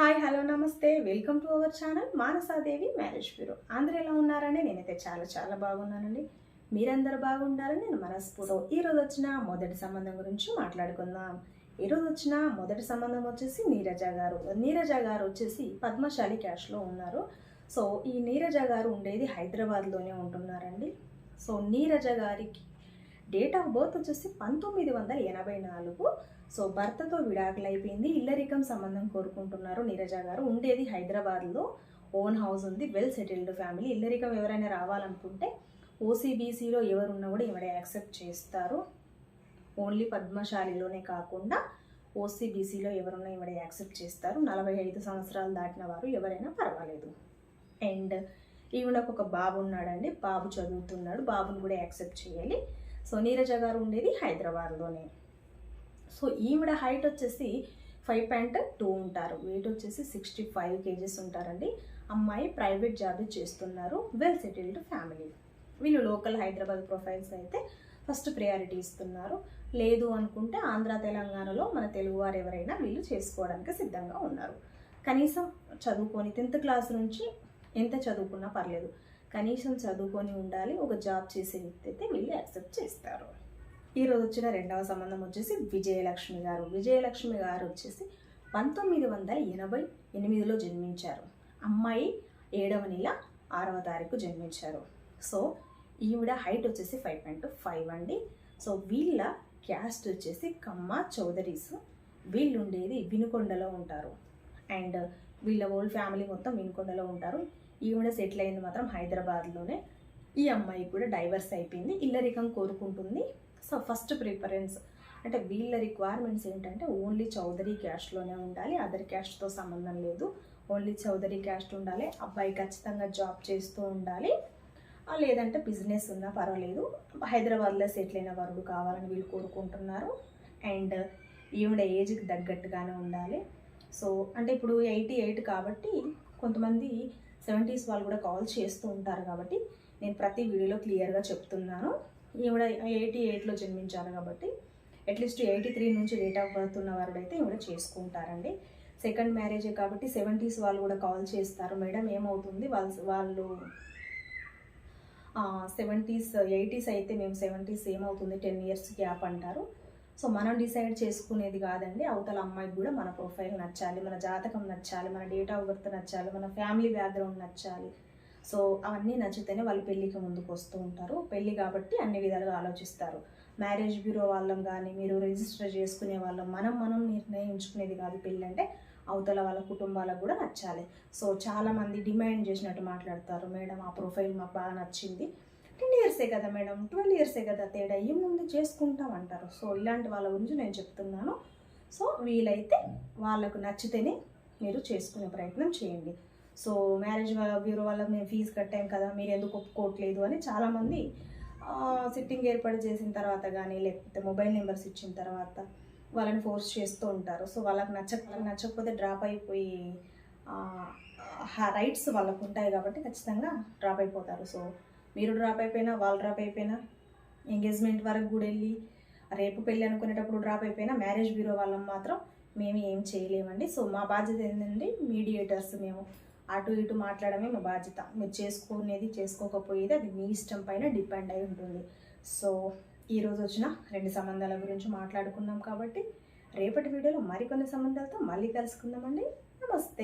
Hi hello నమస్తే. Welcome to our channel Manasadevi marriage bureau అందరూ ఎలా ఉన్నారని నేనైతే చాలా చాలా బాగున్నానండి. మీరందరూ బాగుండాలని నేను మనస్ఫూర్తి ఈ రోజు వచ్చిన మొదటి సంబంధం గురించి మాట్లాడుకుందాం. ఈ రోజు వచ్చిన మొదటి సంబంధం వచ్చేసి నీరజ గారు. నీరజ గారు వచ్చేసి పద్మశాలి క్యాష్లో ఉన్నారు. సో ఈ నీరజ గారు ఉండేది హైదరాబాద్లోనే ఉంటున్నారండి. సో నీరజ గారికి డేట్ ఆఫ్ బర్త్ వచ్చేసి పంతొమ్మిది వందల ఎనభై నాలుగు. సో భర్తతో విడాకులు అయిపోయింది ఇల్లరికం సంబంధం కోరుకుంటున్నారు నీరజ గారు. ఉండేది హైదరాబాద్లో. ఓన్ హౌస్ ఉంది. Well settled family. ఇల్లరికం ఎవరైనా రావాలనుకుంటే ఓసీబీసీలో ఎవరున్నా కూడా ఎవడ యాక్సెప్ట్ చేస్తారు. ఓన్లీ పద్మశాలిలోనే కాకుండా ఓసీబీసీలో ఎవరున్నా ఎవడ యాక్సెప్ట్ చేస్తారు. నలభై ఐదు సంవత్సరాలు దాటిన వారు ఎవరైనా పర్వాలేదు. అండ్ ఈవిడకు ఒక బాబు ఉన్నాడండి బాబు చదువుతున్నాడు. బాబుని కూడా యాక్సెప్ట్ చేయాలి. సో నీరజ గారు ఉండేది హైదరాబాద్లోనే. సో ఈవిడ హైట్ వచ్చేసి ఫైవ్ పాయింట్ టూ ఉంటారు. వెయిట్ వచ్చేసి సిక్స్టీ ఫైవ్ కేజీస్ ఉంటారండి. అమ్మాయి ప్రైవేట్ జాబ్ చేస్తున్నారు. Well settled family. వీళ్ళు లోకల్ హైదరాబాద్ ప్రొఫైల్స్ అయితే ఫస్ట్ ప్రయారిటీ ఇస్తున్నారు. లేదు అనుకుంటే ఆంధ్ర తెలంగాణలో మన తెలుగువారు ఎవరైనా వీళ్ళు చేసుకోవడానికి సిద్ధంగా ఉన్నారు. కనీసం చదువుకొని టెన్త్ క్లాస్ నుంచి ఎంత చదువుకున్నా పర్లేదు. కనీసం చదువుకొని ఉండాలి ఒక జాబ్ చేసే వ్యక్తి అయితే వీళ్ళు యాక్సెప్ట్ చేస్తారు. ఈరోజు వచ్చిన రెండవ సంబంధం వచ్చేసి విజయలక్ష్మి గారు. విజయలక్ష్మి గారు వచ్చేసి పంతొమ్మిది వందల ఎనభై ఎనిమిదిలో జన్మించారు. అమ్మాయి ఏడవ నెల ఆరవ తారీఖు జన్మించారు. సో ఈవిడ హైట్ వచ్చేసి ఫైవ్ పాయింట్ ఫైవ్ అండి. సో వీళ్ళ క్యాస్ట్ వచ్చేసి కమ్మ చౌదరీస్. వీళ్ళు ఉండేది వినుకొండలో ఉంటారు. అండ్ వీళ్ళ ఓల్డ్ ఫ్యామిలీ మొత్తం వినుకొండలో ఉంటారు. ఈవిడ సెటిల్ అయింది మాత్రం హైదరాబాద్లోనే. ఈ అమ్మాయి కూడా డైవర్స్ అయిపోయింది. ఇల్లరికం కోరుకుంటుంది. సో ఫస్ట్ ప్రిఫరెన్స్ అంటే వీళ్ళ రిక్వైర్మెంట్స్ ఏంటంటే ఓన్లీ చౌదరి క్యాస్ట్లోనే ఉండాలి. అదర్ క్యాస్ట్తో సంబంధం లేదు. ఓన్లీ చౌదరి క్యాస్ట్ ఉండాలి. అబ్బాయి ఖచ్చితంగా జాబ్ చేస్తూ ఉండాలి. లేదంటే బిజినెస్ ఉన్నా పర్వాలేదు. హైదరాబాద్లో సెటిల్ అయిన వరుడు కావాలని వీళ్ళు కోరుకుంటున్నారు. అండ్ ఈవిడ ఏజ్కి తగ్గట్టుగానే ఉండాలి. సో అంటే ఇప్పుడు ఎయిటీ ఎయిట్ కాబట్టి కొంతమంది సెవెంటీస్ వాళ్ళు కూడా కాల్ చేస్తూ ఉంటారు కాబట్టి నేను ప్రతి వీడియోలో క్లియర్గా చెప్తున్నాను. ఈవిడ ఎయిటీ ఎయిట్లో జన్మించారు కాబట్టి అట్లీస్ట్ ఎయిటీ త్రీ నుంచి డేట్ ఆఫ్ బర్త్ ఉన్న వారుడైతే ఈవిడ చేసుకుంటారండి. సెకండ్ మ్యారేజే కాబట్టి సెవెంటీస్ వాళ్ళు కూడా కాల్ చేస్తారు. మేడం ఏమవుతుంది? వాళ్ళు వాళ్ళు సెవెంటీస్ ఎయిటీస్ అయితే మేము సెవెంటీస్ ఏమవుతుంది? టెన్ ఇయర్స్ గ్యాప్ అంటారు. సో మనం డిసైడ్ చేసుకునేది కాదండి. అవతల అమ్మాయికి కూడా మన ప్రొఫైల్ నచ్చాలి మన జాతకం నచ్చాలి మన డేట్ ఆఫ్ బర్త్ నచ్చాలి మన ఫ్యామిలీ బ్యాక్గ్రౌండ్ నచ్చాలి. సో అవన్నీ నచ్చితేనే వాళ్ళు పెళ్ళికి ముందుకు వస్తూ ఉంటారు. పెళ్ళి కాబట్టి అన్ని విధాలుగా ఆలోచిస్తారు. మ్యారేజ్ బ్యూరో వాళ్ళం కానీ మీరు రిజిస్టర్ చేసుకునే వాళ్ళం మనం మనం నిర్ణయించుకునేది కాదు పెళ్ళి అంటే అవతల వాళ్ళ కుటుంబాలకు కూడా నచ్చాలి. సో చాలామంది డిమాండ్ చేసినట్టు మాట్లాడతారు. మేడం ఆ ప్రొఫైల్ మాకు బాగా నచ్చింది. టెన్ ఇయర్సే కదా మేడం? ట్వెల్వ్ ఇయర్సే కదా తేడా? ఏముంది చేసుకుంటాం అంటారు. సో ఇలాంటి వాళ్ళ గురించి నేను చెప్తున్నాను. సో వీలైతే వాళ్ళకు నచ్చితేనే మీరు చేసుకునే ప్రయత్నం చేయండి. సో మ్యారేజ్ బ్యూరో వాళ్ళకి మేము ఫీజు కట్టాం కదా మీరు ఎందుకు ఒప్పుకోవట్లేదు అని చాలామంది సిట్టింగ్ ఏర్పాటు చేసిన తర్వాత కానీ లేకపోతే మొబైల్ నెంబర్స్ ఇచ్చిన తర్వాత వాళ్ళని ఫోర్స్ చేస్తూ ఉంటారు. సో వాళ్ళకి నచ్చక నచ్చకపోతే డ్రాప్ అయిపోయి రైట్స్ వాళ్ళకు ఉంటాయి కాబట్టి ఖచ్చితంగా డ్రాప్ అయిపోతారు. సో మీరు డ్రాప్ అయిపోయినా వాళ్ళు డ్రాప్ అయిపోయినా ఎంగేజ్మెంట్ వరకు కూడా వెళ్ళి రేపు పెళ్ళి అనుకునేటప్పుడు డ్రాప్ అయిపోయినా మ్యారేజ్ బ్యూరో వాళ్ళం మాత్రం మేము ఏం చేయలేమండి. సో మా బాధ్యత ఏంటండి మీడియేటర్స్ మేము. అటు ఇటు మాట్లాడమే మా బాధ్యత. మీరు చేసుకునేది చేసుకోకపోయేది అది మీ ఇష్టం పైన డిపెండ్ అయి ఉంటుంది. సో ఈరోజు వచ్చిన రెండు సంబంధాల గురించి మాట్లాడుకున్నాం కాబట్టి రేపటి వీడియోలో మరికొన్ని సంబంధాలతో మళ్ళీ కలుసుకుందామండి. నమస్తే.